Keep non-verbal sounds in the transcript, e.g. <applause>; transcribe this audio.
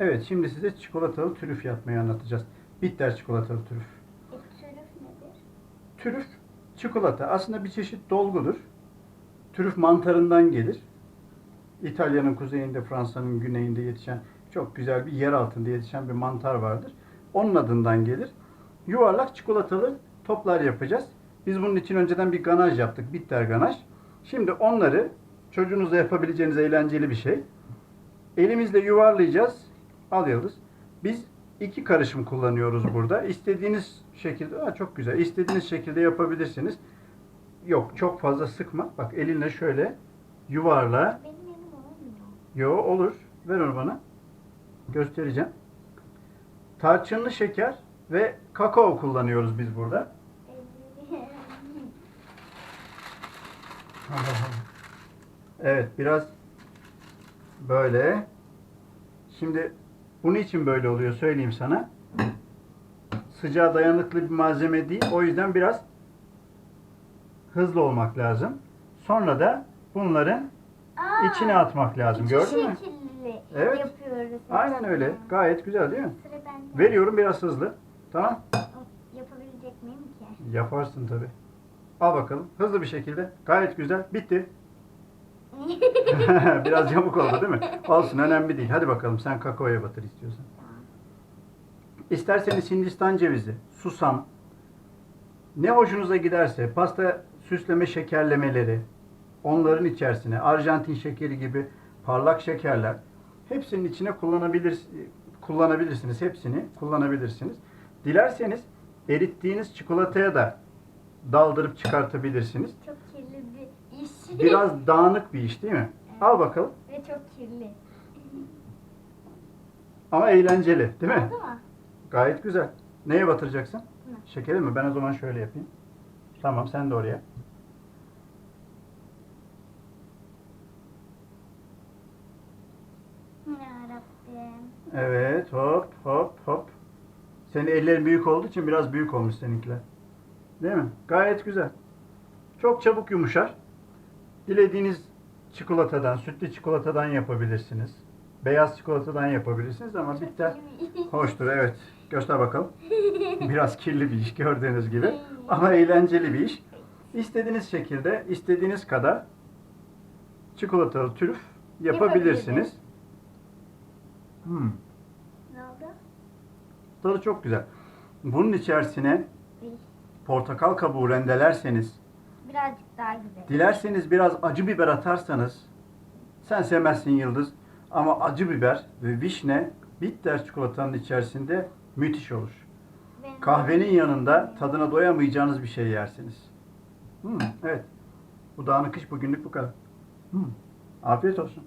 Evet şimdi size çikolatalı trüf yapmayı anlatacağız. Bitter çikolatalı trüf. E, trüf nedir? Trüf çikolata aslında bir çeşit dolgudur. Trüf mantarından gelir. İtalya'nın kuzeyinde, Fransa'nın güneyinde yetişen çok güzel bir yer altında yetişen bir mantar vardır. Onun adından gelir. Yuvarlak çikolatalı toplar yapacağız. Biz bunun için önceden bir ganaj yaptık. Bitter ganaj. Şimdi onları çocuğunuzla yapabileceğiniz eğlenceli bir şey. Elimizle yuvarlayacağız. Al yıldız. Biz iki karışım kullanıyoruz burada. İstediğiniz şekilde, Aa, çok güzel. İstediğiniz şekilde yapabilirsiniz. Yok, çok fazla sıkma. Bak elinle şöyle yuvarla. Benim elim olmuyor. Yo olur. Ver onu bana. Göstereceğim. Tarçınlı şeker ve kakao kullanıyoruz biz burada. Evet, <laughs> biraz böyle. Şimdi bunun için böyle oluyor söyleyeyim sana. Sıcağa dayanıklı bir malzeme değil. O yüzden biraz hızlı olmak lazım. Sonra da bunların Aa, içine atmak lazım. Gördün mü? Evet. yapıyoruz. Aynen öyle. Gayet güzel değil mi? Veriyorum biraz hızlı. Tamam? Yapabilecek miyim ki? Yaparsın tabi. Al bakalım. Hızlı bir şekilde. Gayet güzel. Bitti. <laughs> biraz yamuk oldu değil mi? Olsun önemli değil. Hadi bakalım sen kakaoya batır istiyorsan. İsterseniz Hindistan cevizi, susam, ne hoşunuza giderse pasta süsleme şekerlemeleri, onların içerisine Arjantin şekeri gibi parlak şekerler hepsinin içine kullanabilir kullanabilirsiniz. Hepsini kullanabilirsiniz. Dilerseniz erittiğiniz çikolataya da daldırıp çıkartabilirsiniz. Çok bir. Biraz dağınık bir iş değil mi? Al bakalım. Ve çok kirli. Ama eğlenceli değil mi? Oldu mu? Gayet güzel. Neye batıracaksın? Hı. Şekere mi? Ben o zaman şöyle yapayım. Tamam sen de oraya. Yarabbim. Evet hop hop hop. Senin ellerin büyük olduğu için biraz büyük olmuş seninkiler. Değil mi? Gayet güzel. Çok çabuk yumuşar. Dilediğiniz çikolatadan, sütlü çikolatadan yapabilirsiniz. Beyaz çikolatadan yapabilirsiniz ama bitter <laughs> hoştur. Evet. Göster bakalım. Biraz kirli bir iş gördüğünüz gibi. Ama eğlenceli bir iş. İstediğiniz şekilde, istediğiniz kadar çikolatalı trüf yapabilirsiniz. Hmm. Ne oldu? Tadı çok güzel. Bunun içerisine portakal kabuğu rendelerseniz, Birazcık daha güzel. dilerseniz biraz acı biber atarsanız, sen sevmezsin Yıldız ama acı biber ve vişne bitter çikolatanın içerisinde müthiş olur. Benim- Kahvenin yanında tadına doyamayacağınız bir şey yersiniz. Hmm, evet. Bu dağınık iş bugünlük bu kadar. Hmm. Afiyet olsun.